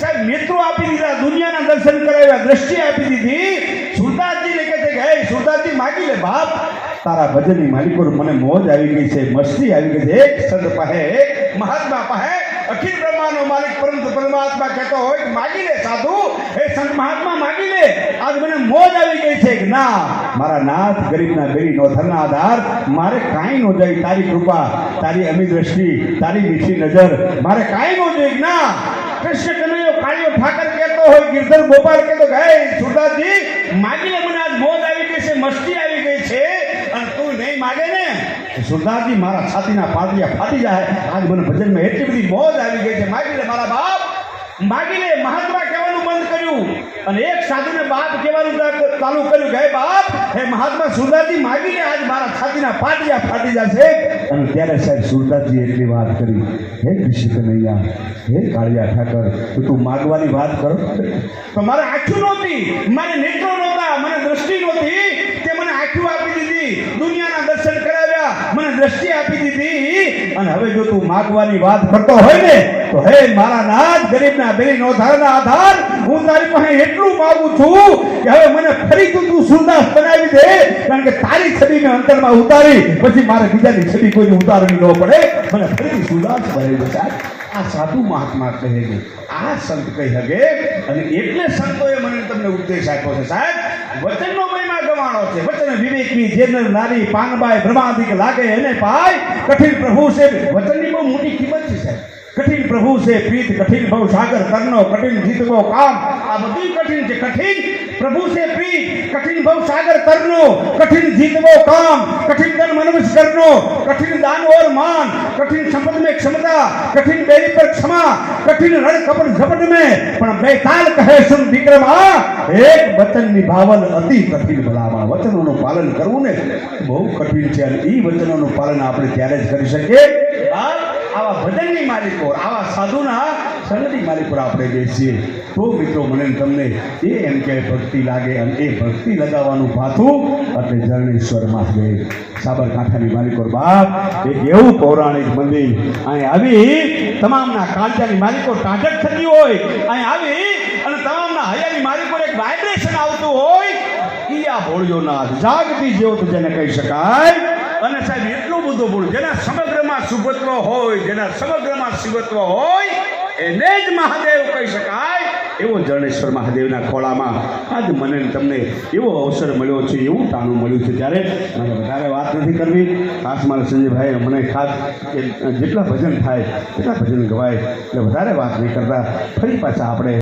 સાહેબ, મિત્રો આપી દીધા, દુનિયાના દર્શન કરાવ્યા, દ્રષ્ટિ આપી દીધી. સુરદાસજીને કહે છે કે સુરદાસજી માગી લે, બાપ. તારા ભજનની માલિકો મને મોજ આવી ગઈ છે, મસ્તી આવી ગઈ છે. એક સંત પાસે મહાત્મા પાસે અખિલ બ્રહ્માનો માલિક પરંતુ પરમાત્મા કહેતો હોય માગી લે, સાધુ. એ સંત મહાત્મા, માગી લે. આજ મને મોજ આવી ગઈ છે. કે, ના, મારા નાથ ગરીબના બેરી નો ધરના આધાર. મારે કાંઈ નો જાય, તારી કૃપા, તારી અમી દ્રષ્ટિ, તારી મીઠી નજર. મારે કાંઈ નો કે, ના, કૃષ્ણ કાળિયો ઠાકર કહેતો હોય, ગિરધર ગોપાલ કહેતો ગાય સુરદાસજી માગીને મને આજ મોત આવી ગઈ છે, મસ્તી આવી ગઈ છે, અને તું નહીં માગે ને? સુરદાસજી મારા છાતીના પાદરિયા ફાટી જાય. આજ મને ભજનમાં એટલી બધી મોજ આવી ગઈ છે. માગી લે મારા બાપ માગી લે મહાત્મા કહેવાનું બંધ કર્યું. અને એક સાધુને બાપ કહેવાનું ચાલુ કર્યું ગાય બાપ મહાત્મા સુરદાસજી માગીને આજ મારા છાતીના પાટિયા ફાટી જશે. અને ત્યારે સાહેબ સુરદાસજી એટલી વાત કરી. હે કૃષ્ણ કનૈયા હે કાળિયા ઠાકર, તો તું માગવાની વાત કરો. તો મારે આંખું નહોતી, મારે નેત્રો નહોતા, મને દ્રષ્ટિ નહોતી. તે મને આંખું આપી દીધી, દુનિયાના દર્શન કરાવ્યા, મને દ્રષ્ટિ આપી દીધી. અને હવે જો તું માગવાની વાત કરતો હોય ને, તો હે મારા નાથ, ગરીબના બેરીનો ધારના આધાર, હું તારી પાસે એટલું માગું છું કે હવે મને ફરી તું તું સુરદાસ બનાવી દે, કારણ કે તારી છબી મેં અંતરમાં ઉતારી, પછી મારે બીજાની છબી કોઈ ઉતારવી ન પડે. મને ફરી સુરદાસ બનાવી દે આ સાધુ મહાત્મા કહે છે, આ સંત કહી શકે અને એટલે સંતોએ મને તમને ઉપદેશ આપ્યો છે, સાહેબ. વચનનો કહેવાણો છે. વચન વિવેકની જેનર નારી પાંગબાઈ બ્રહ્માદિક લાગે એને પાય કઠિન પ્રભુ છે. વચનની બહુ મોટી કિંમત છે, સાહેબ. કઠિન પ્રભુ છે, પ્રીત, કઠિન ભવ, સાગર કરનો કઠિન જીતવો, કામ. આ બધું કઠિન છે. કઠિન પ્રભુ છે, પ્રીત, કઠિન ભવ, સાગર કરનો કઠિન જીતવો, કામ. કઠિન ધન મનવશ કરનો કઠિન દાન ઓર માન. કઠિન સંપદ મેં ક્ષમતા, કઠિન બેરી પર ક્ષમા. કઠિન રણ કપટ ઝપટ મે. પણ બેતાલ કહે સુન વિક્રમા, એક વચન નિભાવન અતિ કઠિન ભલામણ વચનોનું પાલન કરવું ને બહુ કઠિન છે અને એ વચનોનું પાલન આપણે ત્યારે જ કરી શકીએ. આવા ભજનની માલિકો, આવા સાધુના સંગની માલિકો આપણે જે છીએ. તો મિત્રો, મને તમને એ એમ કે ભક્તિ લાગે અને એ ભક્તિ લગાવવાનું ભાથું એટલે જરણેશ્વરમાં મહાદેવ. સાબરકાંઠાની માલિકોર બાપ, એક એવું પૌરાણિક મંદિર. અહીં આવી તમામના કાંચાની માલિકો ટાઢક થતી હોય. અહીં આવી અને તમામના હયાની માલિકો એક વાઇબ્રેશન આવતું હોય. ઈયા ભોળિયો નાથ જાગતી જેવો જેને કહી શકાય. અને સાહેબ, એટલું બધું બોલું જેના સમગ્રમાં સુભત્વ હોય, જેના સમગ્રમાં શિવત્વ હોય એને જ મહાદેવ કહી શકાય. એવો જરણેશ્વર મહાદેવના ખોળામાં આજ મને તમને એવો અવસર મળ્યો છે, એવું તાણું મળ્યું છે. ત્યારે મારે વધારે વાત નથી કરવી. ખાસ મારા સંજયભાઈ મને ખાસ જેટલા ભજન થાય, એટલા ભજન ગવાય. એટલે વધારે વાત નહીં કરતા. ફરી પાછા આપણે